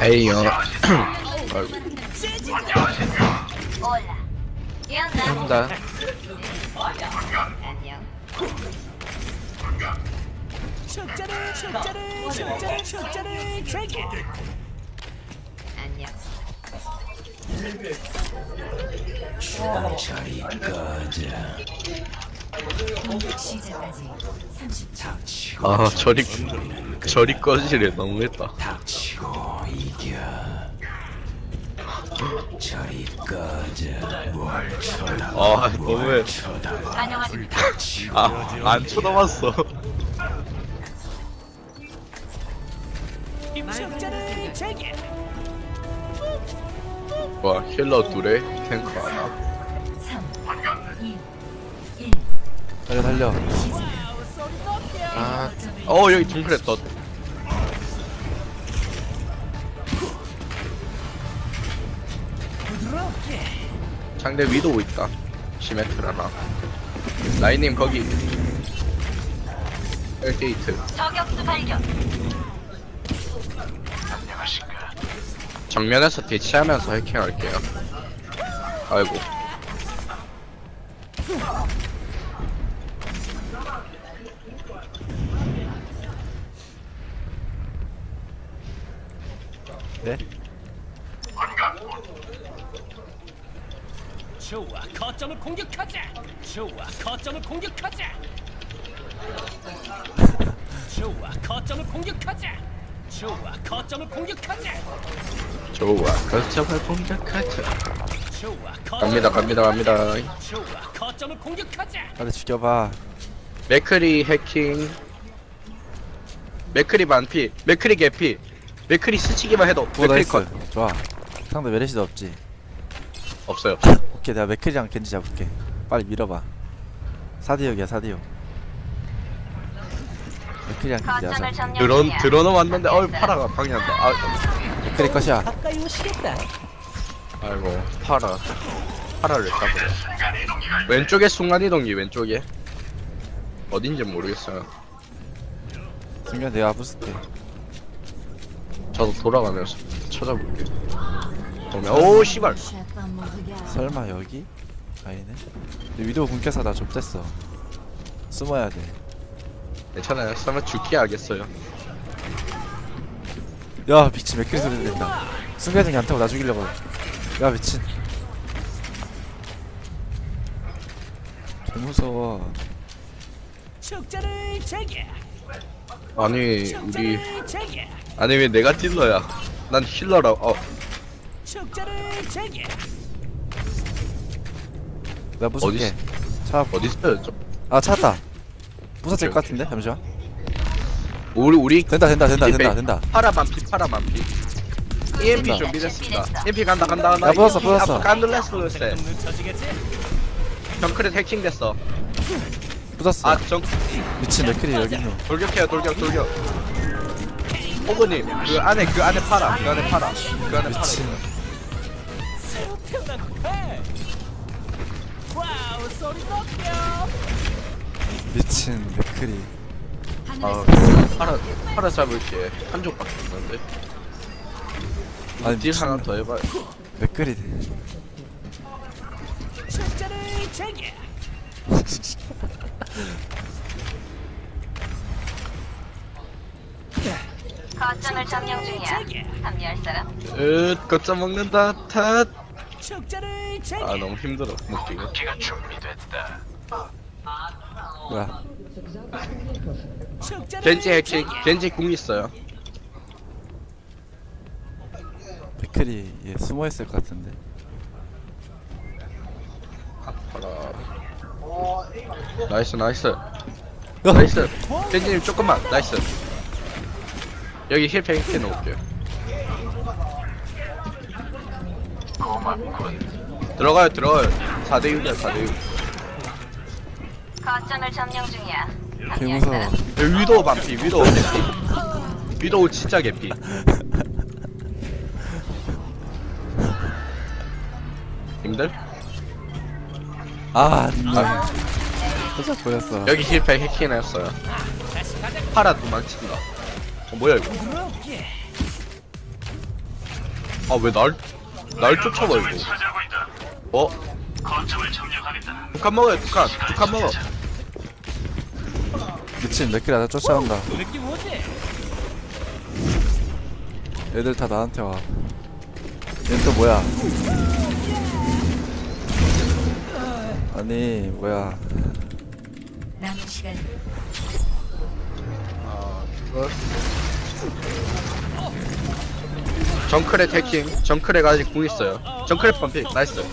아이요. 아이고, Hola. ¿Qué onda? 한다. 안녕. 아, 저리, 저리 꺼지래. 너무했다. 아, 너무해. 안녕하십니까. 아, 안 쳐다봤어. 와, 힐러 둘에 탱커 하나. 달려 달려 아, 어, 여기 둥그레 떴. 상대 위도우 있다. 시메트라나. 라인님 거기. 헬게이트. 저격수 발견. 정면에서 대치하면서 해킹할게요. 아이고. 네? 좋아 거점을 공격하자 좋아 거점을 공격하자 좋아 거점을 공격하자 좋아 거점을 공격하자 좋아. 거점을 공격하자. 좋아 거점을 갑니다, 갑니다, 갑니다. 좋아 거점을 공격하자 빨리 죽여봐 맥크리 해킹. 맥크리 반피. 맥크리 개피. 맥크리 스치기만 해도 오 맥크리 나이스 컷. 좋아 상대 메르시도 없지 없어요. 오케이 내가 맥크리랑 겐지 잡을게 빨리 밀어봐 사디옥이야 사디옥 맥크리랑 겐지 거점을 점령 드론. 드론은 왔는데 어이 파라가 방해한다. 아, 맥크리 컷이야 가까이 오시겠다 아이고 파라. 파라를 잡으려. 왼쪽에 순간 이동기 왼쪽에. 어딘지 모르겠어요. 순간 내가 부스트 저도 돌아가면서 찾아볼게. 보면 오 씨발. 설마 여기? 아니네 근데 위도우 분께서 나 좁댔어 숨어야 돼 괜찮아요. 설마 죽기 하겠어요. 야 미친 맥크리 소리 들린다 순간이동이 안 타고 나 죽이려고 야 미친 개 무서워 세개 아니 우리 아니 왜 내가 딜러야? 난 힐러라. 어 숫자를 세개 나 무섭게 어딨어? 차, 어디 있어요? 저 아 찾았다 부서질 것 같은데 잠시만 우리 우리 된다 된다 된다 이 된다 백- 된다 파라 반피 파라 반피. EMP 된다. 준비됐습니다. EMP 간다 간다 간다. 야, 부쉈어, 부쉈어. 간들레스 루세. 정크렛 해킹됐어. 부쉈어 아정 미친 맥크리 여기 있노 돌격해요 돌격 돌격. 호그님 그 안에 그 안에 파라 그 안에 파라 그 안에 파라. 미친 태어난 배 와우 소리 높여 미친 맥크리 아 파라 파라 잡을 게 한 쪽밖에 없는데. 아니 딜 미친 하나 더 해봐요. 맥크리 거점을 점령 중이야. 합류할 사람? 으 거점 먹는다 탓. 숫자를 세개 아 너무 힘들어 먹기가. 뭐야 숫자를 겐지 해킹 겐지 궁 있어요. 맥크리 얘 숨어 있을 것 같은데 파라. 나이스 나이스. 나이스. 겐지님 조금만 나이스. 여기 힐팩 힐팩 놓을게요. 들어가요 들어가요. 4대 6이야 4대 6. 거점을 점령 중이야. 개 합류할 무서워 사람? 여기 위도우 반피 위도우 개피. 위도우 진짜 개피. 님들? 아 진짜 살짝 보였어. 여기 힐팩 해킹했어요. 파라 도망친다. 어 뭐야 이거? 아왜 날 날 쫓아와 이거 어? 북한 먹어요 북한. 북한 먹어. 미친 맥킬이 나 쫓아온다? 애들 다 나한테 와. 얘는 또 뭐야? 아니 뭐야? 남은 시간 정크렛 해킹 정크렛 아직 궁 있어요. 정크렛 반피 나이스.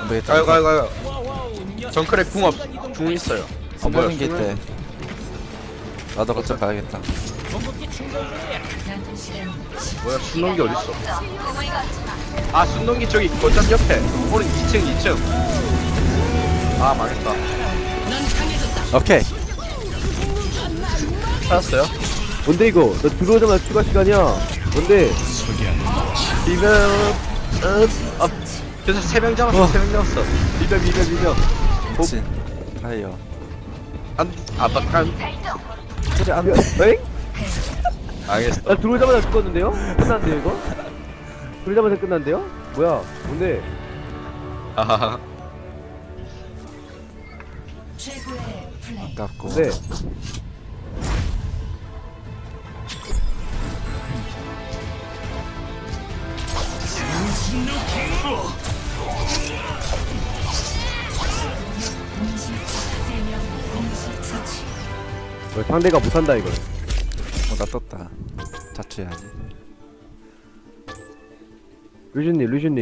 안 되겠다 아이고 아이고 아이고 정크렛 궁 없, 궁 있어요. 아 뭐야 수명인기 때 나도 거점 가야겠다. 뭐야 순동기 어딨어. 아 순동기 저기 거점 옆에. 오른 2층 2층. 아 망했다. 오케이. 찾았어요? 뭔데 이거? 나 들어오자마자 추가 시간이야. 뭔데? 어, 아 그래서 3명 잡았어 어. 3명 잡았어 비벼 비벼 비벼. 미친 하이요 안 아빠간 소리 안 엥? 망했어 나 들어오자마자 죽었는데요? 끝났는데요 이거? 들어오자마자 끝났는데요? 뭐야? 뭔데? 아하하 아깝고 네. 왜 상대가 못한다 이걸? 어 나 떴다. 자취해야지. 루시님 루시님